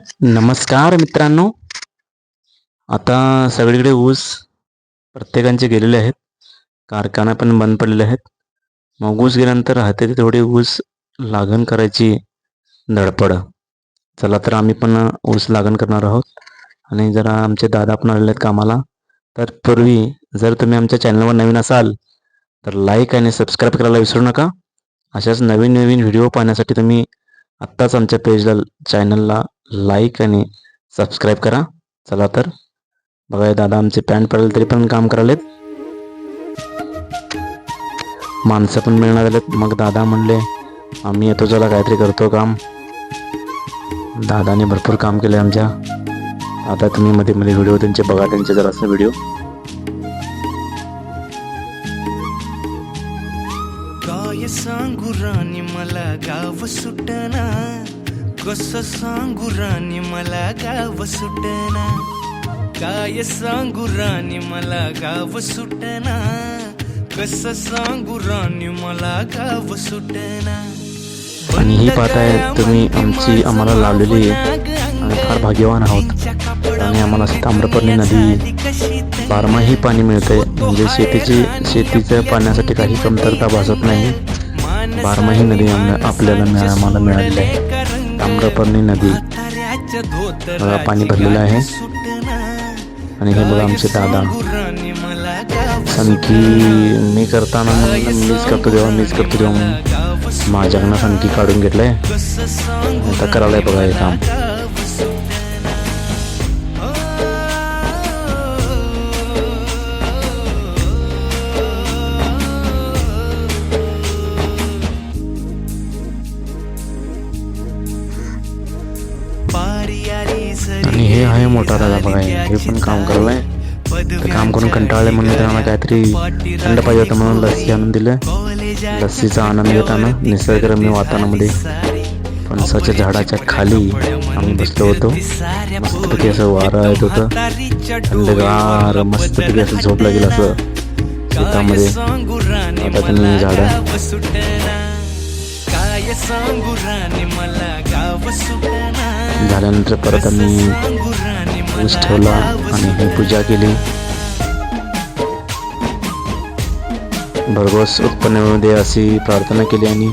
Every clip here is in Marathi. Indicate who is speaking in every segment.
Speaker 1: नमस्कार मित्रांनो. आता सगळीकडे ऊस प्रत्येकांचे गेलेले आहेत. कारखाना पण बंद पडलेले आहेत. मग ऊस गेल्यानंतर राहते ते थोडी ऊस लागण करायची धडपड. चला तर आम्ही पण ऊस लागण करणार आहोत. आणि जरा आमचे दादा पण आलेले आहेत कामाला. तर पूर्वी जर तुम्ही आमच्या चॅनलवर नवीन असाल तर लाईक आणि सबस्क्राईब करायला विसरू नका. अशाच नवीन नवीन व्हिडिओ पाहण्यासाठी तुम्ही आत्ताच आमच्या पेजला चॅनलला लाईक आणि सबस्क्राईब करा. चला तर. बघा दादा आमचे पॅन्ट पडेल तरी पण काम करालेत माणसं पण मिळणार आलेत मग दादा म्हणले आम्ही येतो चला काहीतरी करतो काम. दादाने भरपूर काम केले आमच्या. आता तुम्ही मध्ये मध्ये व्हिडिओ त्यांचे बघा त्यांचे जरासं व्हिडिओ
Speaker 2: काय सांगू राणी मला गाव सुटना. कस सांगू राणी मला गाव सुटना. काय सांगू राणी मला गाव सुटना. कस सांगू राणी मला गाव सुटना.
Speaker 1: आणि ही पाहताय तुम्ही आमची आम्हाला लावलेली आम्ही फार भाग्यवान आहोत. आणि आम्हाला ताम्रपर्णी नदी बारमाही पाणी मिळते. म्हणजे शेतीची शेतीच्या पाण्यासाठी काही कमतरता भासत नाही. बारमाही नदी आपल्याला आम्हाला मिळालेली आहे. ताम्रपर्णी नदी. बघा, पाणी भरलेलं आहे. आणि हे बघा आमचे दादा. सनकी मी करताना मीच करतो जेव्हा मीच करतो तेव्हा माझ्याकडनं सनकी काढून घेतलंय. आता करायला बघा हे काम. बघा हे पण काम करायलाय ते काम करून कंटाळले म्हणून त्यांना काहीतरी थंड पाहिजे होतं म्हणून लस्सी आणून दिलं लस्सीचा आनंद घेताना निसर्गरम्य वातावरणामध्ये फणसाच्या झाडाच्या खाली आम्ही बसलो होतो मस्तपैकी असं वारं येत होतं थंडगार मस्तपैकी असं झोप लागेल असं शेतामध्ये आता झाडं।
Speaker 2: सुटना।
Speaker 1: झाल्यानंतर परत आम्ही ऊस ठेवला आणि ही पूजा केली. भरघोस उत्पन्नामध्ये अशी प्रार्थना केली आणि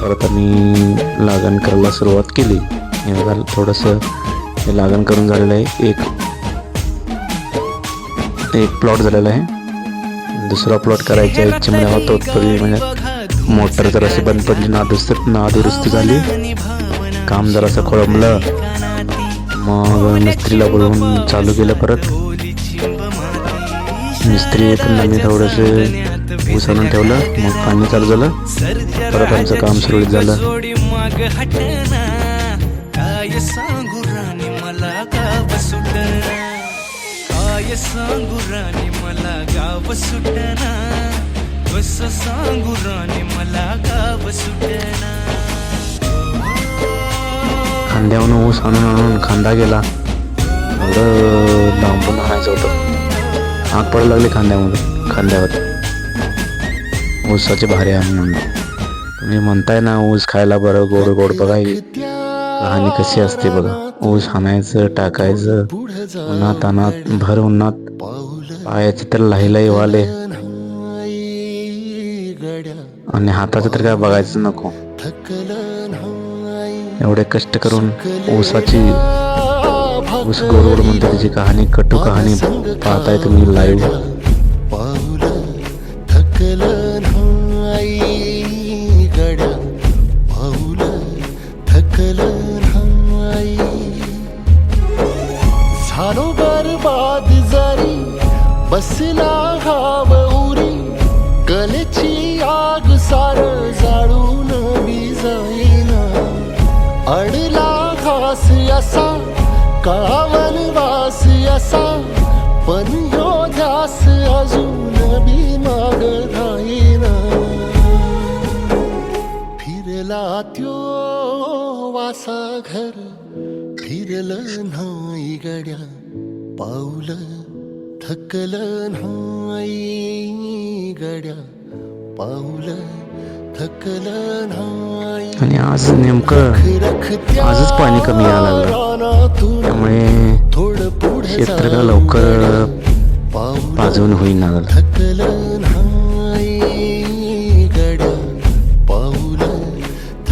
Speaker 1: परत आम्ही लागण करायला सुरुवात केली. थोडंसं हे लागण करून झालेलं आहे. एक एक प्लॉट झालेला आहे. दुसरा प्लॉट करायच्या इच्छेमध्ये होतो तरी म्हणजे मोटर जराशी बंद पडली नादुरुस्त नादुरुस्त झाली. काम जरासं खोळंबलं. मग मिस्त्रीला बोलवून चालू केलं परत. मिस्त्री पण आम्ही थोडंसं उसळून ठेवलं मग पाणी चालू झालं. परत आमचं काम सुरळीत झालं.
Speaker 2: माग सांगू राणी मला गाव सुटना. काय सांगू राणी मला गाव सुटना.
Speaker 1: खांद्यावरून ऊस आणून आणून खांदा गेला एवढं लांबून आणायचं होतं. आग पडायला लागली खांद्यामध्ये खांद्यावर. ऊसाचे भारे आणून आणून. तुम्ही म्हणताय ना ऊस खायला बरं गोड गोड बघा कहाणी कशी असते बघा. ऊस हाणायचं टाकायचं उन्हात अनात भर उन्हात पायाचे तर लाही वाले. आणि हाताचं तर काय बघायचं नको. एवढे कष्ट करून ऊसाची ऊस गोड गोड म्हणते त्याची कहाणी कटू कहाणी पाहताय तुम्ही लाईव्ह
Speaker 3: झालो बरबाद जरी बसला हाव उरी कलेची सार जाळून मी जाईना अडला घास असा कळावन वास असा पण यो ध्यास अजून मी माग राहीना फिरला त्यो वासा घर फिरलं नाही गड्या पाऊलं थकलं नाही गड्या.
Speaker 1: आणि आज नेमकं आजच पाणी कमी यायला लागलं. त्यामुळे क्षेत्र लवकर पाजवून होईना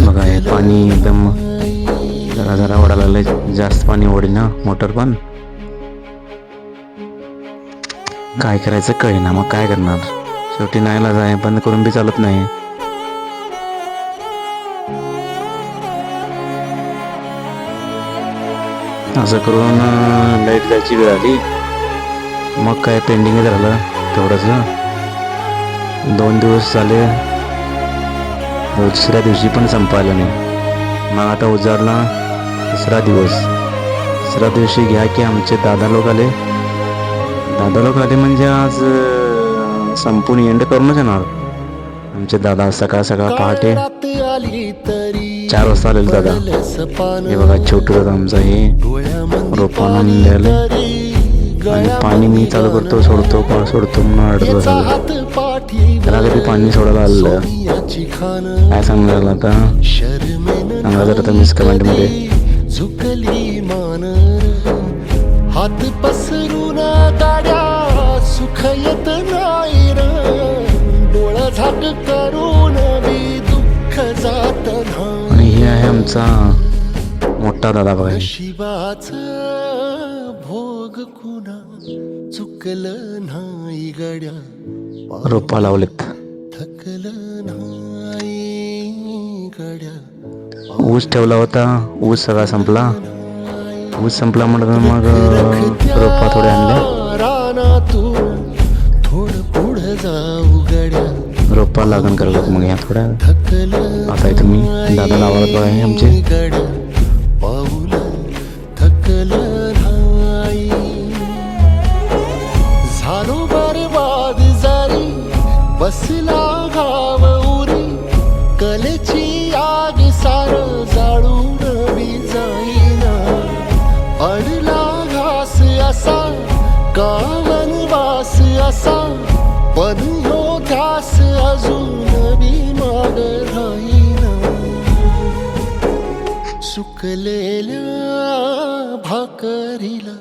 Speaker 1: बघा हे पाणी एकदम जरा जरा ओढायला लागलंय. जास्त पाणी ओढीना मोटर पण. काय करायचं कळेना मग काय करणार? शेवटी नाहीला जाय बंद करून बी चालत नाही. असं करून लाइट जायची वेळ आली. मग काय पेंडिंग झालं तेवढंच दोन दिवस झाले दुसऱ्या दिवशी पण संपायला नाही. मग आता उजाडला तिसरा दिवस. तिसऱ्या दिवशी घ्या की आमचे दादा लोक आले. दादा लोक आले म्हणजे आज संपून एंड करूनच येणार. आमचे दादा सकाळ सकाळ पहाटे
Speaker 3: आली
Speaker 1: चार वाजता आलेले दादा. हे बघा छोटू दादा आमचा हे रोपानं
Speaker 3: पाणी
Speaker 1: द्यायला. आणि पाणी मी चालू करतो सोडतो पा सोडतो म्हणून अडत त्याला कधी पाणी सोडायला
Speaker 3: खान.
Speaker 1: काय सांगणार आता? सांगा जरा तुम्हीच comment मध्ये.
Speaker 3: कधी झुकली मान. हात पसरून करून दुःख जात नाही.
Speaker 1: हे आहे आमचा मोठा दादा बघा.
Speaker 3: नशिबाच भोग कुणा चुकलं नाही गड्या.
Speaker 1: रोपा लावलेत.
Speaker 3: थकलं नाही गड्या.
Speaker 1: ऊस ठेवला होता. ऊस सगळा संपला. ऊस संपला म्हटलं मग रोपा थोड्या आणल्या.
Speaker 3: रानातून थोडं पुढे जाऊ.
Speaker 1: रोपा लागण करतात मग या थोड्या आता इथं मी दादा लावत बघा आमचे.
Speaker 3: बसला गाव उरी कलेची आग सार जाळून मी जाईना अडला घास असा का ह्यो ध्यास अजून बी माग राहीना सुकलेल्या भाकरीला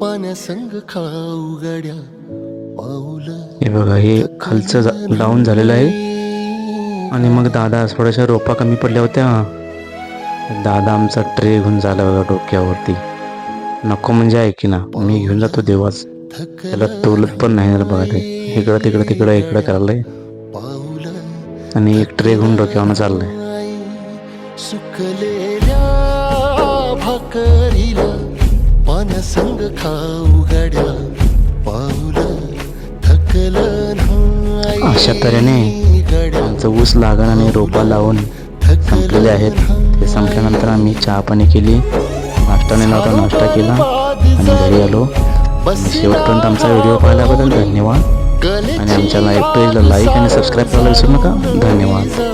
Speaker 3: पाण्यासंग खाऊ गड्या पाऊल
Speaker 1: हे बघा हे खालचं लावून झालेलं आहे. आणि मग दादा थोड्याशा रोपा कमी पडल्या होत्या. दादा आमचा ट्रे घेऊन झाला बघा डोक्यावरती. नको म्हणजे ऐकी ना मी घेऊन जातो देवाच त्याला तोलत पण नाही झालं बघा ते. इकडं तिकडं तिकडं इकडं
Speaker 3: पाऊल
Speaker 1: आणि एक ट्रे घेऊन डोक्यावरनं चाललंय.
Speaker 3: सुकलेल्या भाकरीला पाण्यासंग खाऊ गड्या. पाऊल थकलं नाही
Speaker 1: अशा तऱ्हेने आमचं ऊस लागण आणि रोपा लावून संपलेले आहेत. ते संपल्यानंतर आम्ही चहा पाणी केली. नाश्ता नेला होता नाश्ता केला. आणि घरी आलो. शेवटपर्यंत आमचा व्हिडिओ पाहिल्याबद्दल धन्यवाद. आणि आमच्या लाईव्ह पेजला लाईक आणि सबस्क्राईब करायला विसरू नका. धन्यवाद.